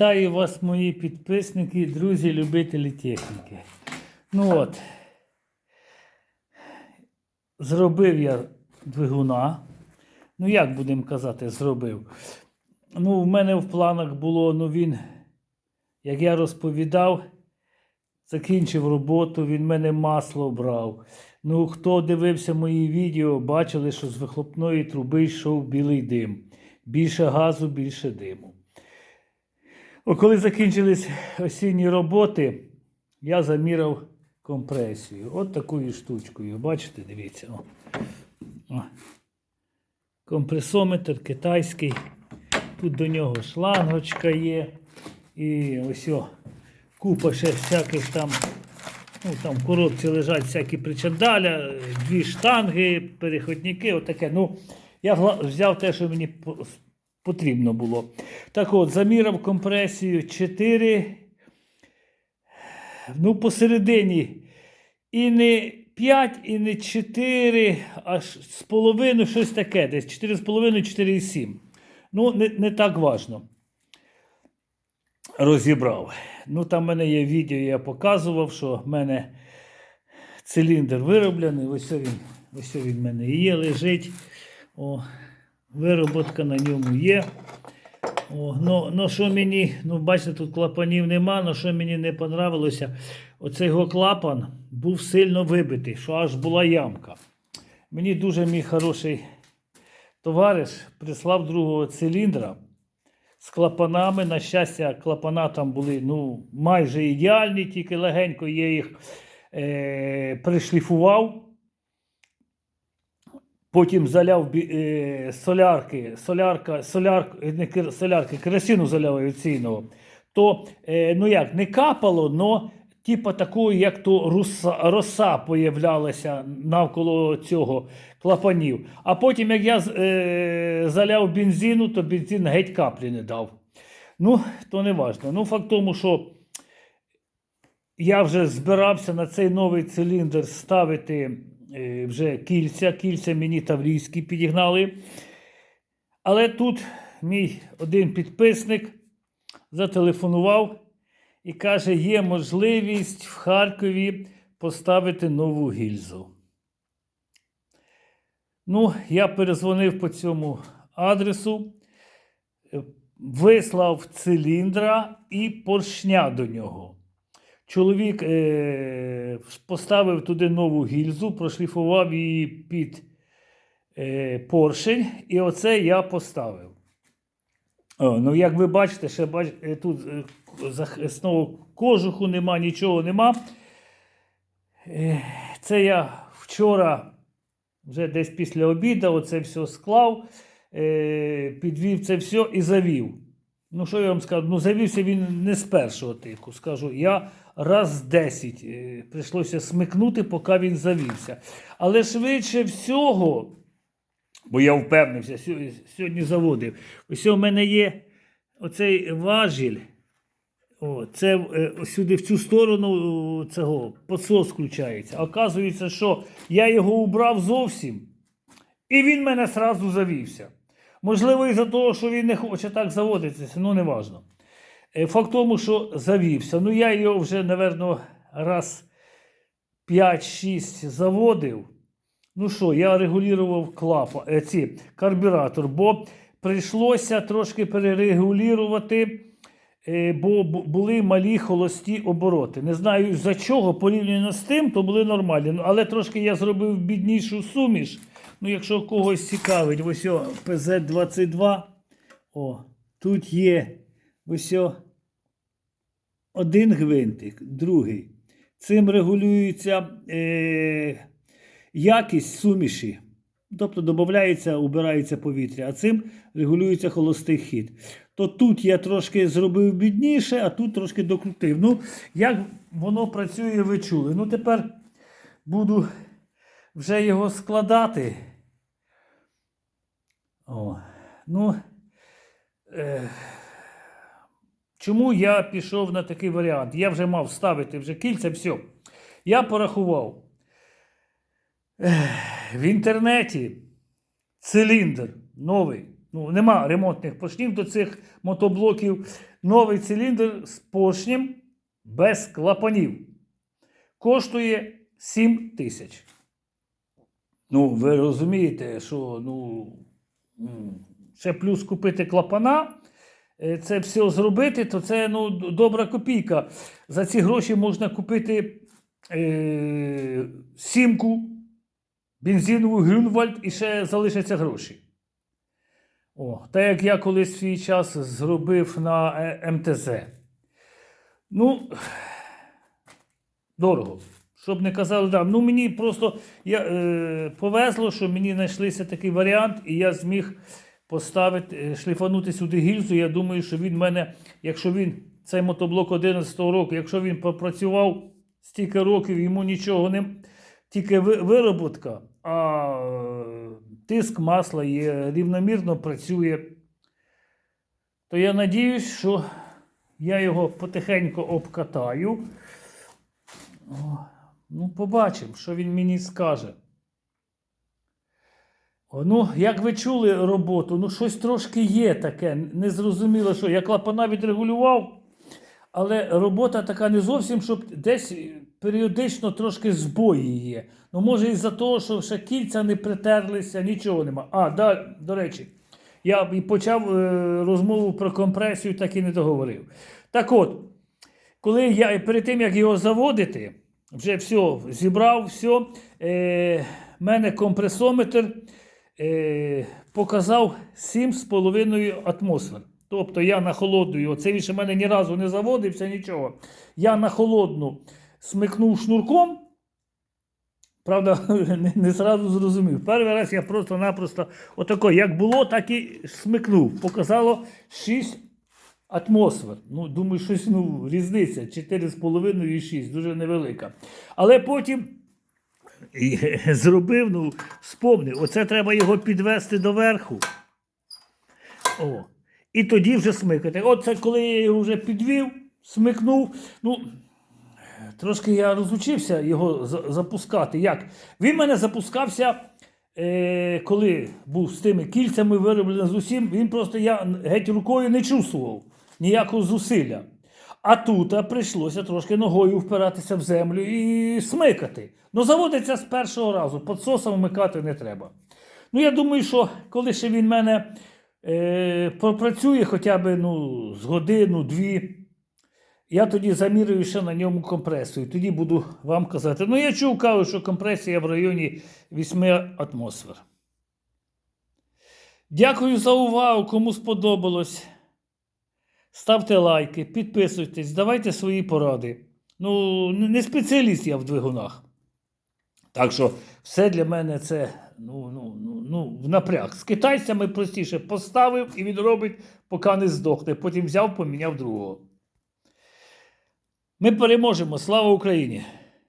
Вітаю вас, мої підписники, друзі, любителі техніки. Ну от, зробив я двигуна. Ну, як будемо казати, зробив. Ну, в мене в планах було, ну він, як я розповідав, закінчив роботу, він мене масло брав. Ну, хто дивився мої відео, бачили, що з вихлопної труби йшов білий дим. Більше газу, більше диму. Коли закінчились осінні роботи, я заміряв компресію. От такою штучкою. Бачите, дивіться. О. Компресометр китайський. Тут до нього шлангочка є. І ось о, купа ще всяких там. Ну, там в коробці лежать всякі причандаля, дві штанги, переходники, отаке. Ну, я взяв те, що мені потрібно було. Так от, заміряв компресію 4. Ну, посередині. І не 5, і не 4, аж з половиною щось таке, десь 4,5, 4,7. Ну, не, не так важно. Розібрав. Ну, там в мене є відео, я показував, що в мене циліндр вироблений. Ось він, ось він в мене є, лежить. О, вироботка на ньому є. О, ну, ну що мені, ну бачите, тут клапанів нема, але що мені не понравилося, оцей його клапан був сильно вибитий, що аж була ямка. Мені дуже мій хороший товариш прислав другого циліндра з клапанами. На щастя, клапана там були ну, майже ідеальні, тільки легенько я їх е, пришліфував. Потім заляв е, солярки, солярка, солярка, не кер- солярки, керосину заляв авіаційного. То, е, ну як, не капало, но типа такої, як то руса, роса появлялася навколо цього клапанів. А потім, як я е, заляв бензину, то бензин геть каплі не дав. Ну, то не важливо. Ну, факт тому, що я вже збирався на цей новий циліндр ставити е, вже кільця. Кільця мені таврійські підігнали. Але тут мій один підписник зателефонував і каже, є можливість в Харкові поставити нову гільзу. Ну, я перезвонив по цьому адресу, е, вислав циліндра і поршня до нього. Чоловік е, поставив туди нову гільзу, прошліфував її під е, поршень, і оце я поставив. О, ну, як ви бачите, ще бач, е, тут е, захисного кожуху нема, нічого нема. Е, це я вчора, вже десь після обіду, оце все склав, е, підвів це все і завів. Ну, що я вам скажу? Ну, завівся він не з першого тику. Скажу, я раз 10 е, прийшлося смикнути, поки він завівся. Але швидше всього, бо я впевнився, сьогодні заводив. Ось у мене є оцей важіль. О, це е, сюди в цю сторону цього підсос включається. Оказується, що я його убрав зовсім, і він мене сразу завівся. Можливо, із-за того, що він не хоче так заводитися, ну не важно. Е, Факт в тому, що завівся. Ну, я його вже, напевно, раз 5-6 заводив. Ну що, я регулював клапа, е, ці, карбюратор, бо прийшлося трошки перерегулювати, е, бо були малі холості обороти. Не знаю за чого, порівняно з тим, то були нормальні. Ну, але трошки я зробив біднішу суміш. Ну, якщо когось цікавить, ось о, ПЗ-22. О, тут є ось один гвинтик, другий. Цим регулюється е, якість суміші. Тобто додається, убирається повітря, а цим регулюється холостий хід. То тут я трошки зробив бідніше, а тут трошки докрутив. Ну, як воно працює, ви чули. Ну, тепер буду вже його складати. О, ну, е, чому я пішов на такий варіант? Я вже мав ставити вже кільця, все. Я порахував. В інтернеті циліндр новий Ну, нема ремонтних поршнів до цих мотоблоків. Новий циліндр з поршнем без клапанів. Коштує 7 тисяч. Ну, ви розумієте, що ну, ще плюс купити клапана, це все зробити, то це ну, добра копійка. За ці гроші можна купити е, сімку, бензинову Грюнвальд і ще залишаться гроші. О, так як я колись свій час зробив на е, МТЗ. Ну, дорого. Щоб не казали, да. ну мені просто я, е, повезло, що мені знайшлися такий варіант, і я зміг поставити, е, шліфанути сюди гільзу. Я думаю, що він мене, якщо він, цей мотоблок 11-го року, якщо він попрацював стільки років, йому нічого не тільки ви- вироботка, а е, тиск масла є рівномірно працює. То я надіюсь, що я його потихеньку обкатаю. Ну, побачимо, що він мені скаже. Ну, як ви чули роботу, ну щось трошки є таке. Незрозуміло, що я клапана відрегулював, але робота така не зовсім, щоб десь періодично трошки збої є. Ну, може, із-за того, що ще кільця не притерлися, нічого нема. А, да, до речі, я і почав е, розмову про компресію, так і не договорив. Так от, коли я перед тим, як його заводити, вже все зібрав, все, е, мене компресометр е, показав 7,5 атмосфер. Тобто я на холодну його, це він ще мене ні разу не заводився, нічого. Я на холодну смикнув шнурком. Правда, не, не зразу зрозумів. Перший раз я просто-напросто отако, як було, так і смикнув. Показало 6 атмосфер. Ну, думаю, щось ну, різниця 4,5 і 6, дуже невелика. Але потім зробив, ну, спомнив, оце треба його підвести до верху. О. І тоді вже смикати. Оце коли я його вже підвів, смикнув. Ну, трошки я розучився його запускати. Як? Він мене запускався, е, коли був з тими кільцями вироблений з усім, він просто я геть рукою не чувствував ніякого зусилля. А тут прийшлося трошки ногою впиратися в землю і смикати. Ну, заводиться з першого разу, підсосом вмикати не треба. Ну, я думаю, що коли ще він мене е, попрацює хоча б ну, з годину, дві, я тоді замірюю ще на ньому компресію. Тоді буду вам казати. Ну, я чув, кажу, що компресія в районі 8 атмосфер. Дякую за увагу, кому сподобалось. Ставте лайки, підписуйтесь, давайте свої поради. Ну, не спеціаліст я в двигунах. Так що все для мене це ну, ну, ну, ну, в напряг. З китайцями простіше поставив і він робить, поки не здохне. Потім взяв, поміняв другого. Ми переможемо. Слава Україні!